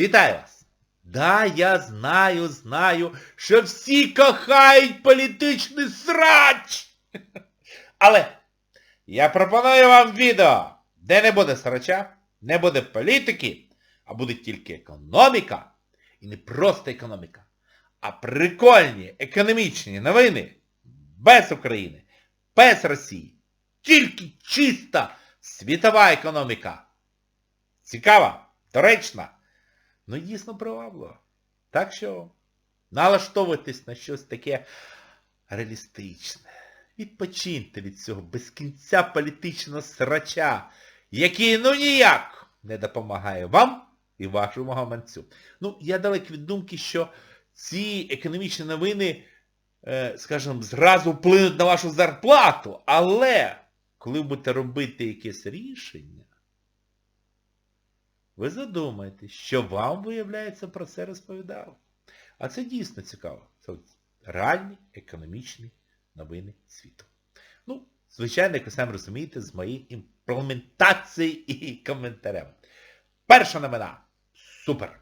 Вітаю вас! Да, я знаю, знаю, що всі кохають політичний срач. Але я пропоную вам відео, де не буде срача, не буде політики, а буде тільки економіка. І не просто економіка, а прикольні економічні новини без України, без Росії. Тільки чиста світова економіка. Цікава, доречна, ну дійсно приваблива. Так що налаштовуйтесь на щось таке реалістичне. Відпочиньте від цього без кінця політичного срача, який ну ніяк не допомагає вам і вашому гаманцю. Ну, я далек від думки, що ці економічні новини, е, скажімо, зразу вплинуть на вашу зарплату, але коли ви будете робити якесь рішення, ви задумаєтесь, що вам, виявляється, про це розповідав. А це дійсно цікаво. Це реальні економічні новини світу. Ну, звичайно, як ви самі розумієте, з моєї імплементації і коментарем. Перша новина. Супер.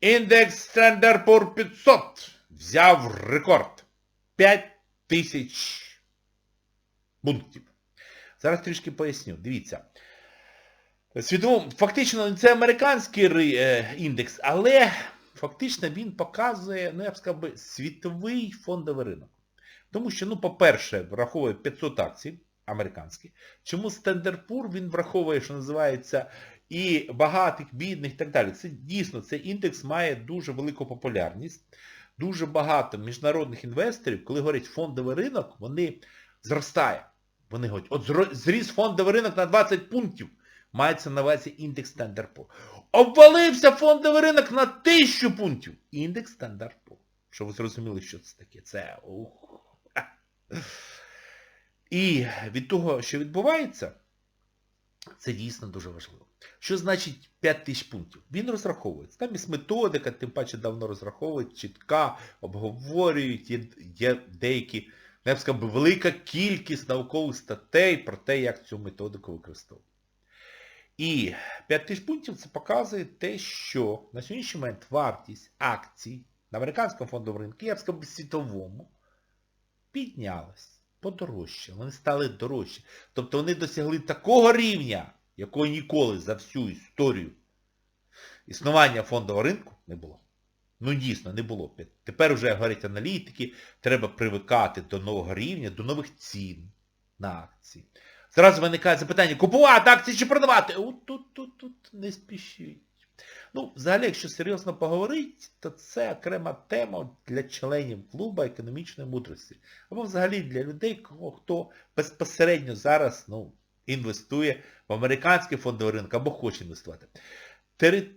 Індекс Standard Poor's 500 взяв рекорд. 5 тисяч пунктів. Зараз трішки поясню. Дивіться. Світовому, фактично це американський е, індекс, але фактично він показує, ну я б сказав світовий фондовий ринок. Тому що, ну, по-перше, враховує 500 акцій американських. Чому Poor's він враховує, що називається, і багатих, бідних і так далі. Це дійсно, цей індекс має дуже велику популярність. Дуже багато міжнародних інвесторів, коли говорять фондовий ринок, вони зростає. Вони говорять, от зріс фондовий ринок на 20 пунктів. Мається на увазі індекс Poor's. Обвалився фондовий ринок на 1000 пунктів. Індекс Poor's. Щоб ви зрозуміли, що це таке. Це ух. І від того, що відбувається, це дійсно дуже важливо. Що значить 5 тисяч пунктів? Він розраховується. Там є методика, тим паче давно розраховують, чітка, обговорюють, є, є деякі, я б сказав, велика кількість наукових статей про те, як цю методику використовувати. І 5 тисяч пунктів це показує те, що на сьогоднішній момент вартість акцій на американському фондовому ринку, я б сказав, світовому, піднялась, подорожчала, вони стали дорожчі. Тобто вони досягли такого рівня, якого ніколи за всю історію існування фондового ринку не було. Ну дійсно, не було. Тепер вже, говорять аналітики, треба привикати до нового рівня, до нових цін на акції. Зразу виникає запитання, купувати акції чи продавати? От тут, тут, тут не спішіть. Ну, взагалі, якщо серйозно поговорити, то це окрема тема для членів клубу економічної мудрості. Або взагалі для людей, кого- хто безпосередньо зараз ну, інвестує в американський фондовий ринок або хоче інвестувати.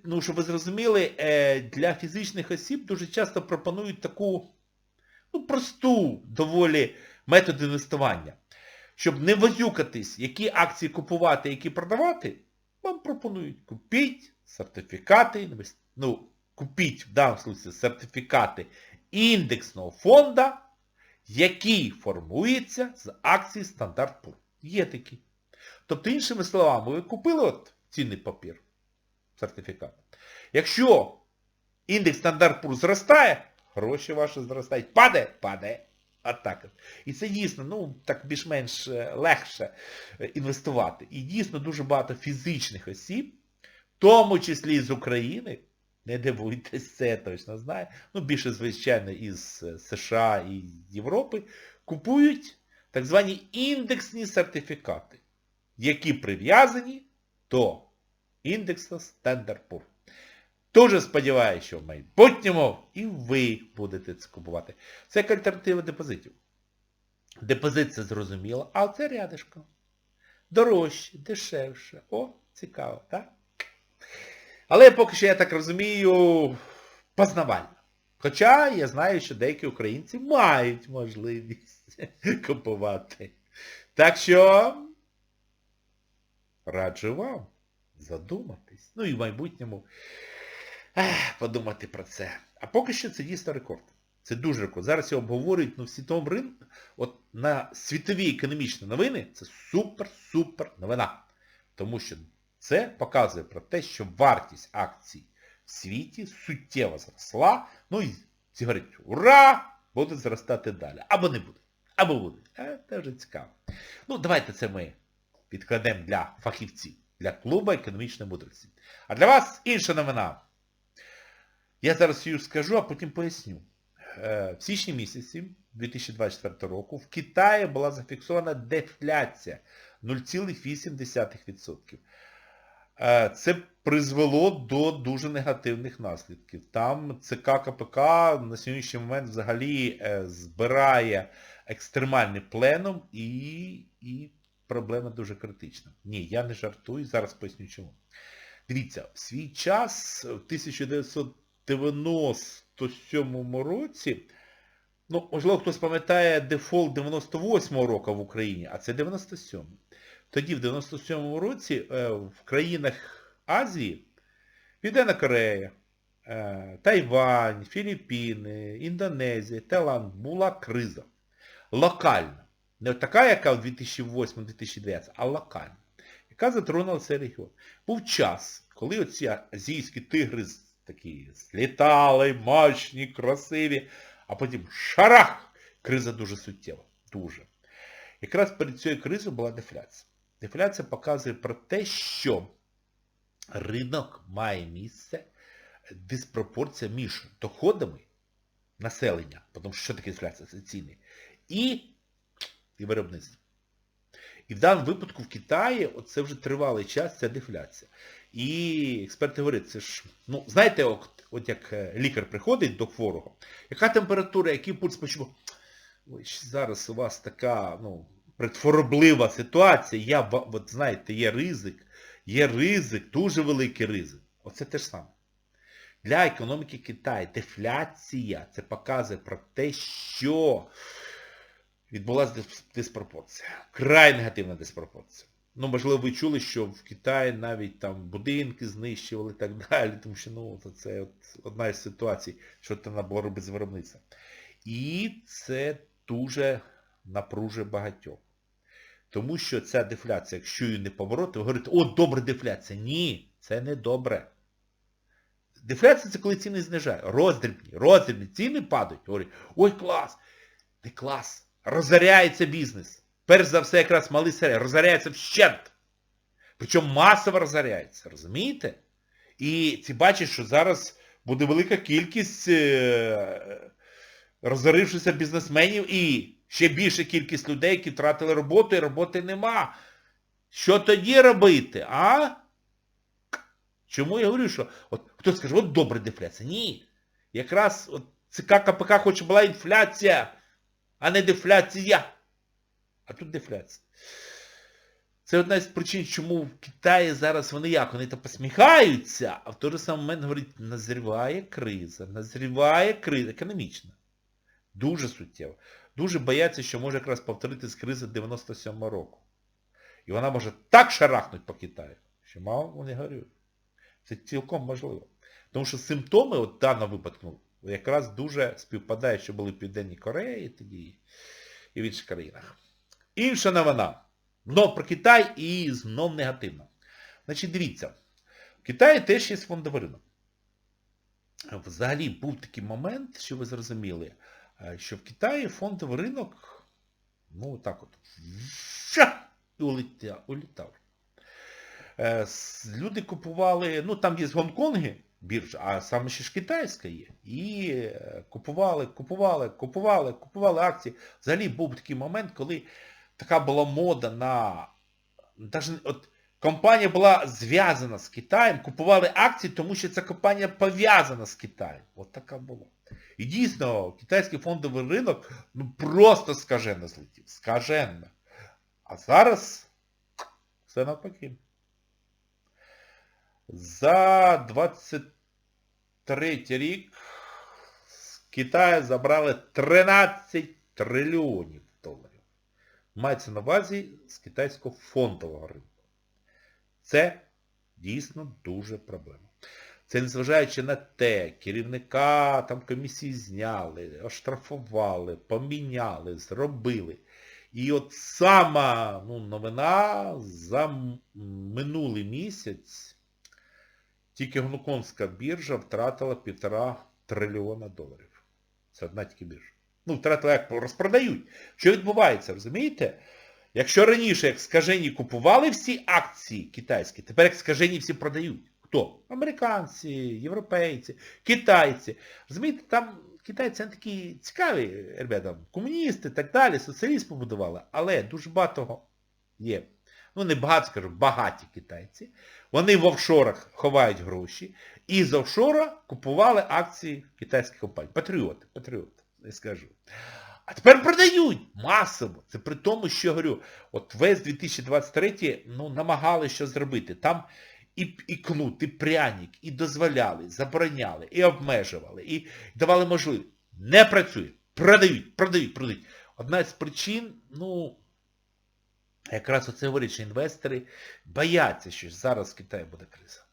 Ну, щоб ви зрозуміли, е, для фізичних осіб дуже часто пропонують таку ну, просту доволі метод інвестування. Щоб не возюкатись, які акції купувати, які продавати, вам пропонують купіть сертифікати, ну, купіть в даному випадку сертифікати індексного фонда, який формується з акцій Стандарт Poor's. Є такі. Тобто, іншими словами, ви купили от цінний папір, сертифікат. Якщо індекс Стандарт Poor's зростає, гроші ваші зростають. Падає? Падає. Отак. І це дійсно, ну, так більш-менш е, легше е, інвестувати. І дійсно дуже багато фізичних осіб, в тому числі з України, не дивуйтесь, це точно знаю, ну більше, звичайно, із е, США і Європи, купують так звані індексні сертифікати, які прив'язані до індексу Standard Poor's. Дуже сподіваюся, що в майбутньому і ви будете це купувати. Це як альтернатива депозитів. Депозит це зрозуміло, а це рядишко. Дорожче, дешевше. О, цікаво, так? Але поки що, я так розумію, познавально. Хоча я знаю, що деякі українці мають можливість купувати. Так що раджу вам задуматись. Ну і в майбутньому ех, подумати про це. А поки що це дійсно рекорд. Це дуже рекорд. Зараз його обговорюють ну, в світовому ринку. От на світові економічні новини це супер-супер новина. Тому що Це показує про те, що вартість акцій в світі суттєво зросла. Ну і всі говорять, ура! Буде зростати далі. Або не буде. Або буде. Е, Це вже цікаво. Ну, давайте це ми відкладемо для фахівців, для клубу економічної мудрості. А для вас інша новина. Я зараз її скажу, а потім поясню. Е, В січні місяці 2024 року в Китаї була зафіксована дефляція 0,8%. Е, Це призвело до дуже негативних наслідків. Там ЦК КПК на сьогоднішній момент взагалі е, збирає екстремальний пленум і, і проблема дуже критична. Ні, я не жартую, зараз поясню чому. Дивіться, в свій час, в 1997 році, ну, можливо, хтось пам'ятає дефолт 98-го року в Україні, а це 97 Тоді, в 97-му році, е, в країнах Азії, Південна Корея, е, Тайвань, Філіппіни, Індонезія, Таїланд, була криза. Локальна. Не така, яка в 2008-2009, а локальна. Яка затронула цей регіон. Був час, коли оці азійські тигри такі злітали, мощні, красиві, а потім шарах! Криза дуже суттєва. Дуже. Якраз перед цією кризою була дефляція. Дефляція показує про те, що ринок має місце диспропорція між доходами населення, тому що що таке інфляція? Це ціни, і, і виробництво. І в даному випадку в Китаї це вже тривалий час, ця дефляція. І експерти говорять, це ж, ну, знаєте, от, от як е, лікар приходить до хворого, яка температура, який пульс почув? Ой, зараз у вас така, ну, предхвороблива ситуація, я, от знаєте, є ризик, є ризик, дуже великий ризик. Оце те ж саме. Для економіки Китаю дефляція, це показує про те, що відбулася диспропорція. Край негативна диспропорція. Ну, можливо, ви чули, що в Китаї навіть там будинки знищували і так далі, тому що ну, це- це от одна із ситуацій, що треба було робити виробництва. І це дуже напружує багатьох. Тому що ця дефляція, якщо її не побороти, ви говорите, о, добре дефляція. Ні, це не добре. Дефляція це коли ціни знижають. Роздрібні, роздрібні, ціни падають. Говорять, ой, клас. Не клас. Розоряється бізнес. Перш за все, якраз малий серед, розоряється вщент. Причому масово розоряється, розумієте? І ці бачать, що зараз буде велика кількість е, розорившися бізнесменів і ще більша кількість людей, які втратили роботу, і роботи нема. Що тоді робити, а? Чому я говорю, що от хтось скаже, от добра дефляція. Ні. Якраз от ЦК КПК хоче була інфляція, а не дефляція. А тут дефляція. Це одна з причин, чому в Китаї зараз вони як? Вони то посміхаються, а в той же самий момент говорять, назріває криза, назріває криза, економічна. Дуже суттєво. Дуже бояться, що може якраз повторитись криза 97-го року. І вона може так шарахнути по Китаю, що мало вони горюють. Це цілком можливо. Тому що симптоми от в даному випадку якраз дуже співпадають, що були в Південній Кореї тоді і в інших країнах. Інша новина. Знов про Китай і знов негативно. Значить, дивіться, в Китаї теж є фондовий ринок. Взагалі був такий момент, що ви зрозуміли, е, що в Китаї фондовий ринок, ну так от, і улетя- улітав. Е, Люди купували, ну там є з Гонконги біржа, а саме ще ж китайська є. І е, купували, купували, купували, купували акції. Взагалі був такий момент, коли така була мода на... Даже, от, компанія була зв'язана з Китаєм, купували акції, тому що ця компанія пов'язана з Китаєм. От така була. І дійсно, китайський фондовий ринок ну просто скажено злетів. Скажено. А зараз все навпаки. За 23 рік з Китаю забрали 13 трильйонів доларів. Мається на увазі з китайського фондового ринку. Це дійсно дуже проблема. Це незважаючи на те, керівника там комісії зняли, оштрафували, поміняли, зробили. І от сама ну, новина за минулий місяць тільки гонконгська біржа втратила півтора трильйона доларів. Це одна тільки біржа. Ну, втратила як розпродають. Що відбувається, розумієте? Якщо раніше, як скажені, купували всі акції китайські, тепер як скажені всі продають. Хто? Американці, європейці, китайці. Розумієте, там китайці вони такі цікаві, ребята, комуністи і так далі, соціалізм побудували, але дуже багато є. Ну не багато, скажу, багаті китайці. Вони в офшорах ховають гроші і з офшора купували акції китайських компаній. Патріоти, патріоти, не скажу. А тепер продають масово. Це при тому, що говорю, от весь 2023 ну, намагали що зробити. Там і, і кнут, і пряник, і дозволяли, забороняли, і обмежували, і давали можливість. Не працює. Продають, продають, продають. Одна з причин, ну, якраз оце говорить, що інвестори бояться, що зараз в Китаї буде криза.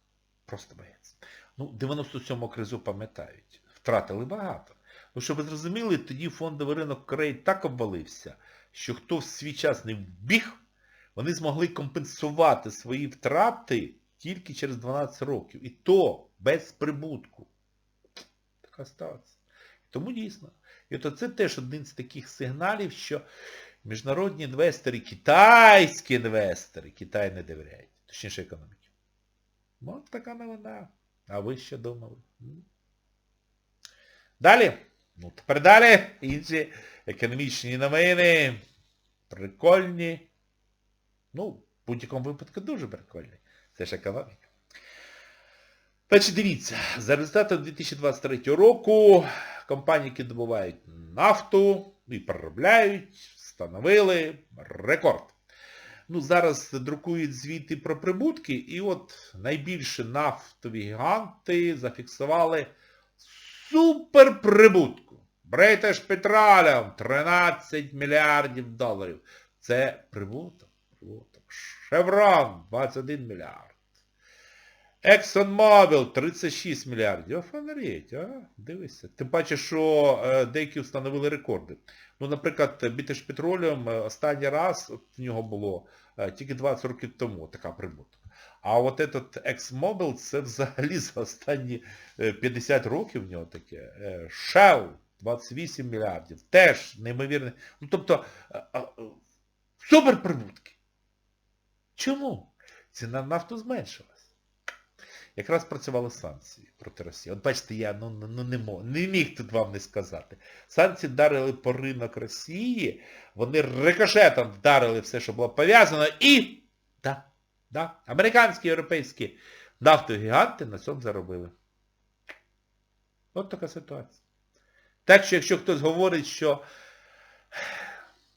Просто бояться. Ну, 97-му кризу пам'ятають. Втратили багато. Ну, щоб ви зрозуміли, тоді фондовий ринок Кореї так обвалився, що хто в свій час не вбіг, вони змогли компенсувати свої втрати тільки через 12 років. І то без прибутку. Така ситуація. Тому дійсно. І от це теж один з таких сигналів, що міжнародні інвестори, китайські інвестори, Китай не довіряють. Точніше економіки. Ну, от така новина. А ви що думали? Далі. Ну, тепер далі. Інші економічні новини. Прикольні. Ну, в будь-якому випадку дуже прикольні. Це ж економіка. Значить, дивіться, за результатом 2023 року компанії, які добувають нафту і переробляють, встановили рекорд. Ну, зараз друкують звіти про прибутки, і от найбільше нафтові гіганти зафіксували суперприбутку. British Petroleum 13 мільярдів доларів. Це прибуток. прибуток. Chevron 21 мільярд. ExxonMobil 36 мільярдів. Офанеріть, а? Дивися. Тим паче, що е, деякі встановили рекорди. Ну, наприклад, Petroleum е, останній раз от в нього було е, тільки 20 років тому така прибуток. А от этот ExxonMobil це взагалі за останні е, 50 років в нього таке. Е, Shell 28 мільярдів. Теж неймовірне. Ну, тобто, е, е, суперприбутки. Чому? Ціна нафту зменшилась. Якраз працювали санкції проти Росії. От бачите, я ну, ну, не, мог, не міг тут вам не сказати. Санкції вдарили по ринок Росії, вони рикошетом вдарили все, що було пов'язано, і да, да, американські, європейські нафтогіганти на цьому заробили. От така ситуація. Так що, якщо хтось говорить, що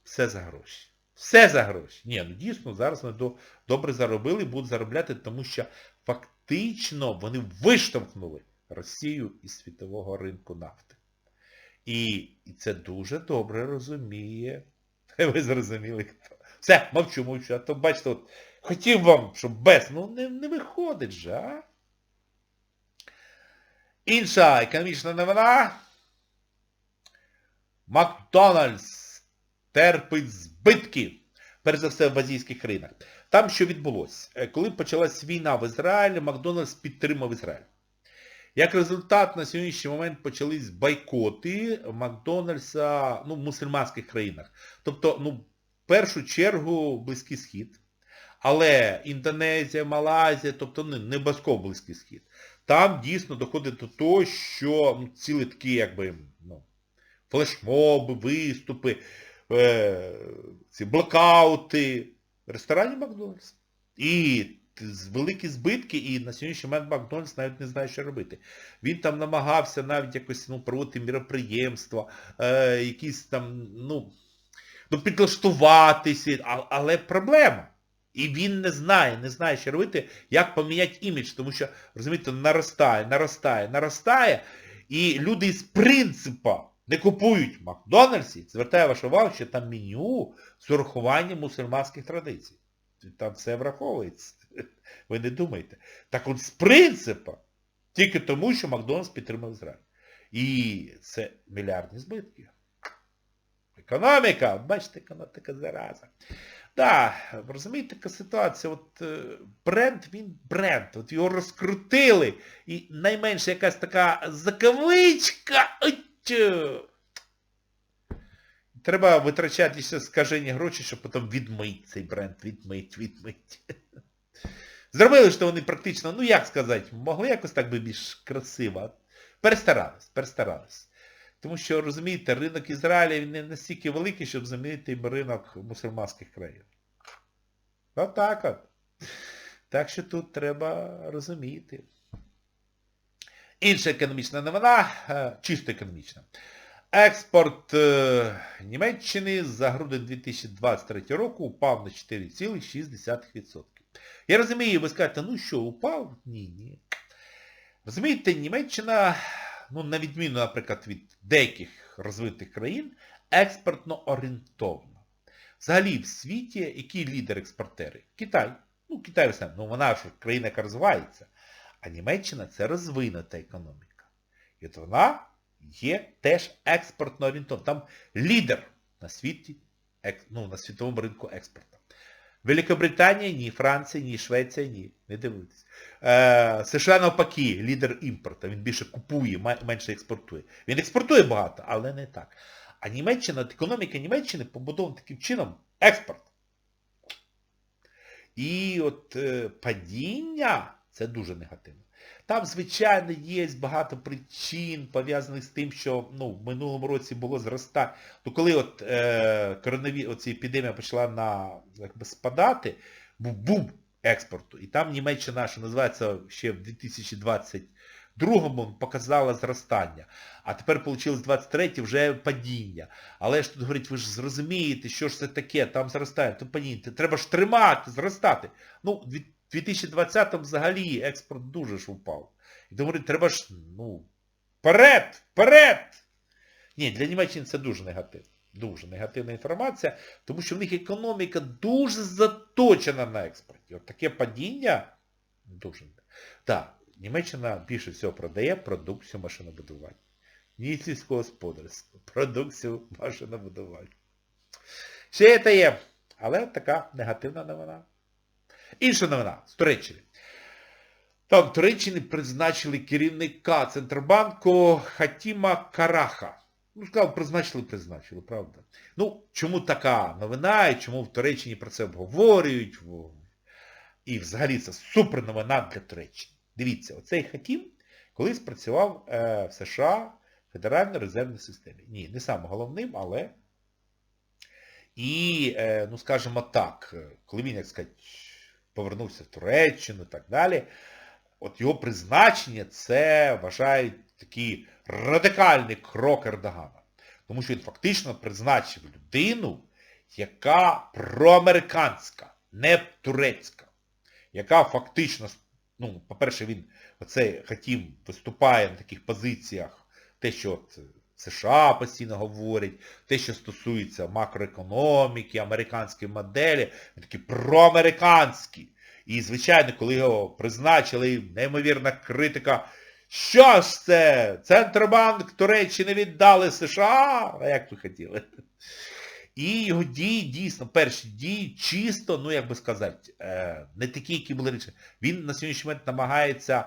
все за гроші. Все за гроші. Ні, ну дійсно, зараз вони добре заробили будуть заробляти, тому що фактично вони виштовхнули Росію із світового ринку нафти. І, і це дуже добре розуміє. Ви зрозуміли хто. Все, мовчу, мовчу. А то бачите, от, хотів вам, щоб без, ну не, не виходить же, а? Інша економічна новина. Макдональдс терпить збитки. Перш за все в азійських країнах. Там що відбулося? Е, Коли почалась війна в Ізраїлі, Макдональдс підтримав Ізраїль. Як результат, на сьогоднішній момент почались бойкоти Макдональдса ну, в мусульманських країнах. Тобто, ну, в першу чергу Близький Схід. Але Індонезія, Малайзія, тобто не, не обов'язково Близький Схід. Там дійсно доходить до того, що ну, цілі такі, якби, ну, флешмоби, виступи, е, ці блокаути ресторані Макдональдс. І великі збитки, і на сьогоднішній момент Макдональдс навіть не знає, що робити. Він там намагався навіть якось ну, проводити міроприємства, е, якісь там, ну, ну, підлаштуватися, а- але проблема. І він не знає, не знає, що робити, як поміняти імідж, тому що, розумієте, наростає, наростає, наростає, і люди із принципа не купують в Макдональдсі, звертаю вашу увагу, що там меню з урахуванням мусульманських традицій. Там все враховується. Ви не думайте. Так от з принципа, тільки тому, що Макдональдс підтримав Ізраїль. І це мільярдні збитки. економіка, бачите, така зараза. Так, да, розумієте, така ситуація, от е, бренд, він бренд, от його розкрутили, і найменше якась така закавичка, Треба витрачати ще скажені гроші, щоб потім відмить цей бренд, відмить, відмить. Зробили, що вони практично, ну як сказати, могли якось так би більш красиво. Перестарались, перестарались. Тому що, розумієте, ринок Ізраїля він не настільки великий, щоб замінити ринок мусульманських країн. Отак от. Так що тут треба розуміти. Інша економічна новина, е, чисто економічна. Експорт е, Німеччини за грудень 2023 року упав на 4,6%. Я розумію, ви скажете, ну що, упав? Ні, ні. Розумієте, Німеччина, ну на відміну, наприклад, від деяких розвитих країн, експортно орієнтовна. Взагалі в світі, які лідер-експортери? Китай. Ну, Китай знаєте, ну вона ж країна, яка розвивається. А Німеччина це розвинута економіка. І от вона є теж експортно орієнтована. Там лідер на світі, ну, на світовому ринку експорту. Великобританія ні, Франція, ні, Швеція, ні. Не дивитесь. Е, США навпаки, лідер імпорту. Він більше купує, менше експортує. Він експортує багато, але не так. А Німеччина, економіка Німеччини побудована таким чином експорт. І от е, падіння це дуже негативно. Там, звичайно, є багато причин, пов'язаних з тим, що ну, в минулому році було зростання. Ну, коли от е, коронаві, оця епідемія почала на, якби, спадати, був бум експорту. І там Німеччина, що називається, ще в 2022-му показала зростання. А тепер вийшло 23 вже падіння. Але ж тут говорить, ви ж зрозумієте, що ж це таке, там зростає, то падіння. Треба ж тримати, зростати. Ну, в 2020-му взагалі експорт дуже ж упав. І говорить, треба ж, ну, вперед, вперед! Ні, для Німеччини це дуже негативно. Дуже негативна інформація, тому що в них економіка дуже заточена на експорті. От таке падіння дуже. Так, Німеччина більше всього продає продукцію машинобудування. Ні сільського господарства, продукцію машинобудування. Ще це є, але така негативна новина. Інша новина з Туреччини. Там в Туреччині призначили керівника Центробанку Хатіма Караха. Ну, сказав, призначили, призначили, правда. Ну, чому така новина і чому в Туреччині про це обговорюють? І взагалі це супер новина для Туреччини. Дивіться, оцей Хатім колись працював е, в США в Федеральній резервній системі. Ні, не саме головним, але... І, е, ну скажімо так, коли він, як сказати, повернувся в Туреччину і так далі, от його призначення це вважають такий радикальний крок Ердогана. Тому що він фактично призначив людину, яка проамериканська, не турецька, яка фактично, ну, по-перше, він оцей Хатім виступає на таких позиціях, те, що США постійно говорять, те, що стосується макроекономіки, американської моделі, він такий проамериканський. І, звичайно, коли його призначили, неймовірна критика, що ж це? Центробанк Туреччини віддали США, а як ви хотіли? І його дії, дійсно, перші дії чисто, ну як би сказати, не такі, які були речі. Він на сьогоднішній момент намагається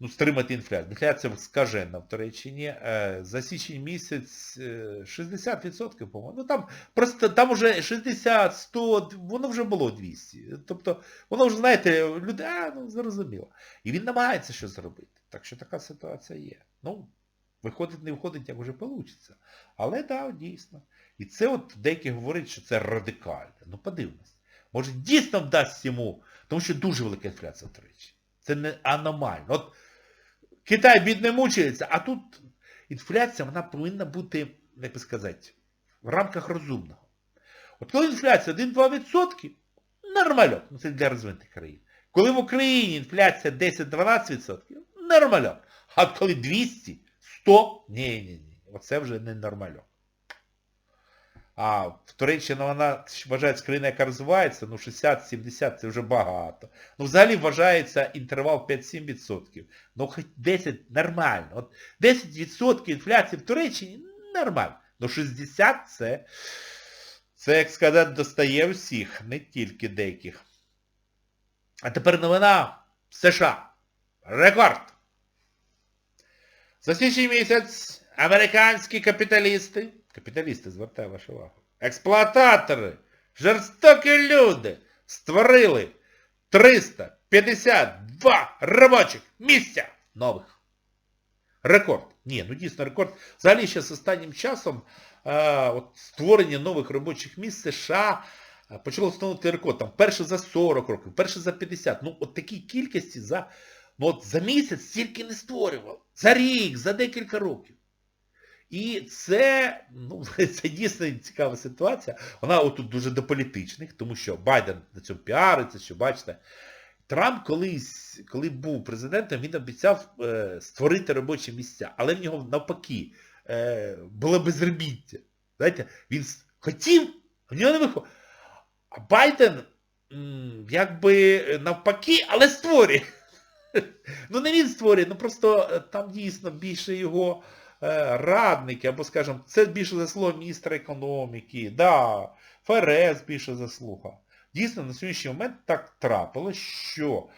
ну, стримати інфляцію. Інфляція скажена в Туреччині. За січень місяць 60%, по-моєму. Ну там просто там вже 60, 100, воно вже було 200. Тобто, воно вже, знаєте, люди, а, ну, зрозуміло. І він намагається щось зробити. Так що така ситуація є. Ну, виходить, не виходить, як вже вийде. Але так, да, дійсно. І це от деякі говорять, що це радикально. Ну подивимось. Може дійсно вдасть йому, тому що дуже велика інфляція в Туреччині. Це не аномально. От Китай бідне мучається, а тут інфляція, вона повинна бути, як би сказати, в рамках розумного. От коли інфляція 1-2%, нормальок, Ну це для розвинутих країн. Коли в Україні інфляція 10-12%, нормальок. А коли 200, 100, ні-ні-ні. Оце вже не нормально. А в Туреччині вона вважається країна, яка розвивається, ну 60-70 це вже багато. Ну взагалі вважається інтервал 5-7%. Ну хоч 10 нормально. От 10% інфляції в Туреччині нормально. Ну 60 це, це, як сказати, достає всіх, не тільки деяких. А тепер новина США. Рекорд. За січень місяць американські капіталісти, капіталісти, звертаю вашу увагу, експлуататори, жорстокі люди створили 352 робочих місця нових. Рекорд. Ні, ну дійсно рекорд. Взагалі ще з останнім часом е, от, створення нових робочих місць США е, почало встановити рекорд. Там перше за 40 років, перше за 50. Ну от такі кількості за, ну, от, за місяць стільки не створював. За рік, за декілька років. І це, ну, це дійсно цікава ситуація. Вона отут дуже до політичних, тому що Байден на цьому піариться, що бачите. Трамп колись, коли був президентом, він обіцяв е, створити робочі місця, але в нього навпаки е, було безробіття. Знаєте, він хотів, а в нього не виходить. А Байден м, якби навпаки, але створює. Ну не він створює, ну просто е, там дійсно більше його радники, або, скажімо, це більше заслуга міністра економіки, да, ФРС більше заслуга. Дійсно, на сьогоднішній момент так трапилось, що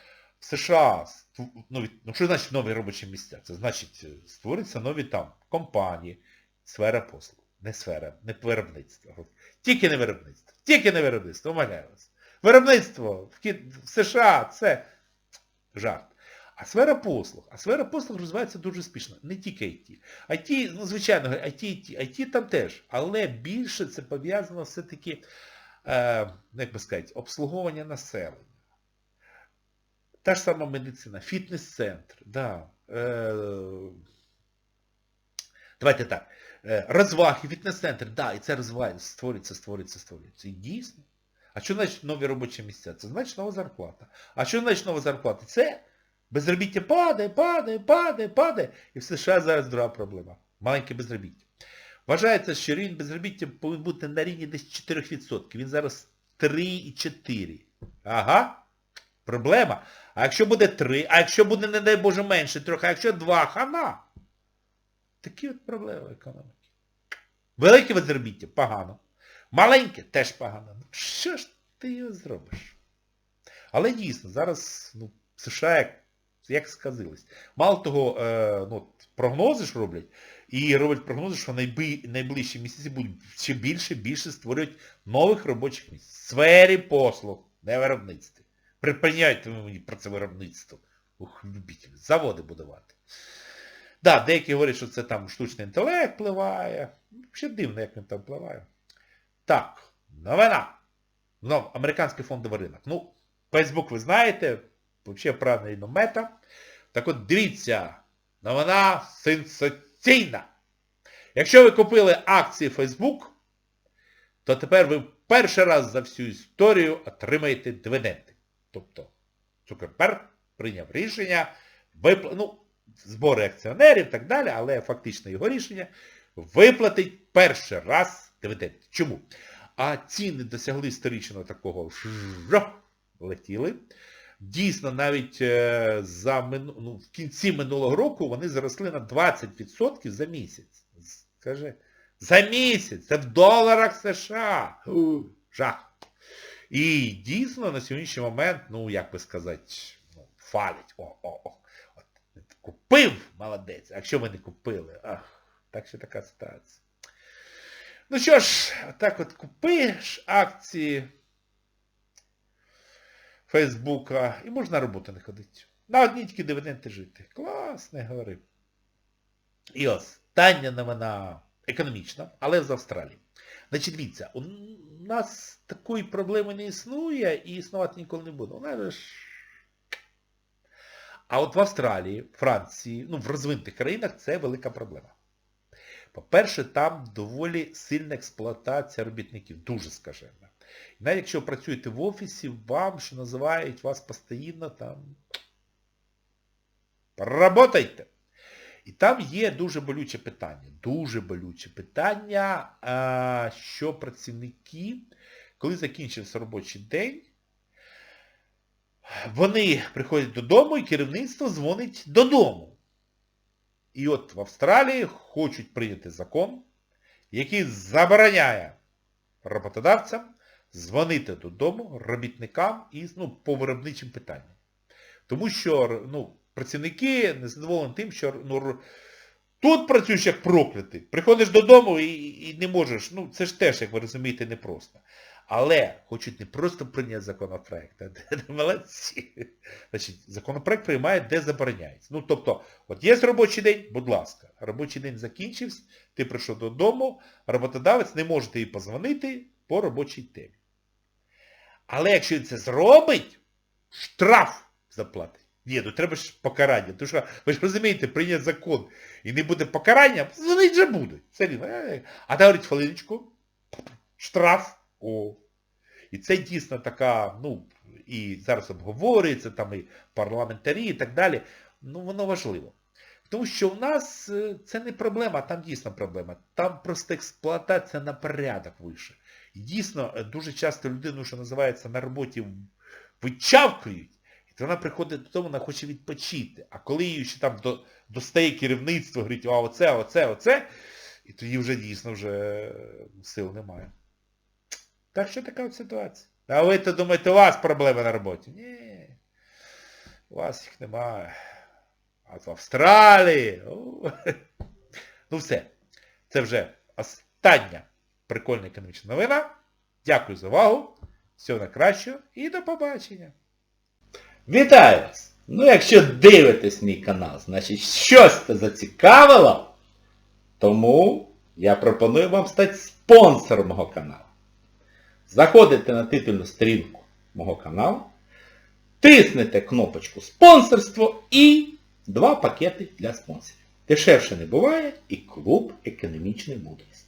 в США, ству- ну, ну що значить нові робочі місця? Це значить е, створюються нові там компанії, сфера послуг, не сфера, не виробництво. Тільки не виробництво. Тільки не виробництво, умоляю вас. Виробництво в США це жарт. А сфера послуг. А сфера послуг розвивається дуже успішно. Не тільки IT. IT, ну, звичайно, IT, IT, IT там теж. Але більше це пов'язано все-таки, е, ну, як би сказати, обслуговування населення. Та ж сама медицина, фітнес-центр, да. Е, давайте так. Е, розваги, фітнес-центр, да, і це розвивається, створюється, створюється, створюється. І дійсно. А що значить нові робочі місця? Це значить нова зарплата. А що значить нова зарплата? Це безробіття падає, падає, падає, падає. І в США зараз друга проблема. Маленьке безробіття. Вважається, що рівень безробіття повинен бути на рівні десь 4%. Він зараз 3,4. Ага. Проблема. А якщо буде 3, а якщо буде, не дай Боже, менше трохи, а якщо 2, хана. Такі от проблеми економіки. Велике безробіття погано. Маленьке теж погано. Ну, що ж ти його зробиш? Але дійсно, зараз ну, США як, як сказились. Мало того, е, ну, прогнози ж роблять, і роблять прогнози, що найближчі місяці будуть ще більше більше створюють нових робочих місць. Сфері послуг, не виробництві. Припиняйте мені про це виробництво. Ух, любіть, заводи будувати. Так, да, деякі говорять, що це там штучний інтелект впливає. Ще дивно, як він там впливає. Так, новина. Знов, американський фондовий ринок. Ну, Facebook ви знаєте, взагалі правильно мета. Так от дивіться, новина сенсаційна. Якщо ви купили акції Facebook, то тепер ви перший раз за всю історію отримаєте дивіденди. Тобто Цукерберг прийняв рішення, випла... ну, збори акціонерів і так далі, але фактично його рішення виплатить перший раз дивіденди. Чому? А ціни досягли історичного такого летіли. Дійсно, навіть е, за ну, в кінці минулого року вони зросли на 20% за місяць. Скажи, за місяць, це в доларах США. Жах. І дійсно на сьогоднішній момент, ну, як би сказати, ну, фалять. О, о, о. От, купив, молодець. А якщо ви не купили, ах, так що така ситуація. Ну що ж, так от купиш акції Фейсбука і можна на роботу не ходити. На одні тільки дивіденди жити. Клас, не говори. І остання новина економічна, але з Австралії. Значить, дивіться, у нас такої проблеми не існує і існувати ніколи не буде. Вона ж... А от в Австралії, Франції, ну в розвинутих країнах це велика проблема. По-перше, там доволі сильна експлуатація робітників, дуже скажена. Навіть якщо працюєте в офісі, вам, що називають, вас постійно там Работайте! І там є дуже болюче питання. Дуже болюче питання, що працівники, коли закінчився робочий день, вони приходять додому і керівництво дзвонить додому. І от в Австралії хочуть прийняти закон, який забороняє роботодавцям дзвонити додому робітникам із, ну, по виробничим питанням. Тому що ну, працівники незадоволені тим, що ну, тут працюєш як проклятий. Приходиш додому і, і не можеш. Ну, це ж теж, як ви розумієте, непросто. Але хочуть не просто прийняти законопроект, а молодці. Значить, законопроект приймає, де забороняється. Ну, тобто, от є робочий день, будь ласка, робочий день закінчився, ти прийшов додому, роботодавець не може тобі позвонити по робочій темі. Але якщо він це зробить, штраф заплатить. Ні, ну треба ж покарання. Тому що, ви ж розумієте, прийняти закон і не буде покарання, дзвонить же будуть. Все рівно. Е, А та говорить, хвилиночку, штраф. О. І це дійсно така, ну, і зараз обговорюється, там і парламентарі і так далі. Ну, воно важливо. Тому що в нас е, це не проблема, там дійсно проблема. Там просто експлуатація на порядок вище. Дійсно, е, дуже часто людину, що називається, на роботі вичавкують, і то вона приходить додому, вона хоче відпочити. А коли її ще там до, достає керівництво, говорить, а оце, оце, оце, і тоді вже дійсно вже е, сил немає. Так що така от ситуація. А ви то думаєте, у вас проблеми на роботі? Ні. У вас їх немає. А в Австралії. Ну все. Це вже остання прикольна економічна новина. Дякую за увагу. Всього найкращого і до побачення. Вітаю вас! Ну, якщо дивитесь мій канал, значить щось це зацікавило, тому я пропоную вам стати спонсором мого каналу. Заходите на титульну сторінку мого каналу, тиснете кнопочку спонсорство і два пакети для спонсорів. Дешевше не буває і клуб економічної мудрості.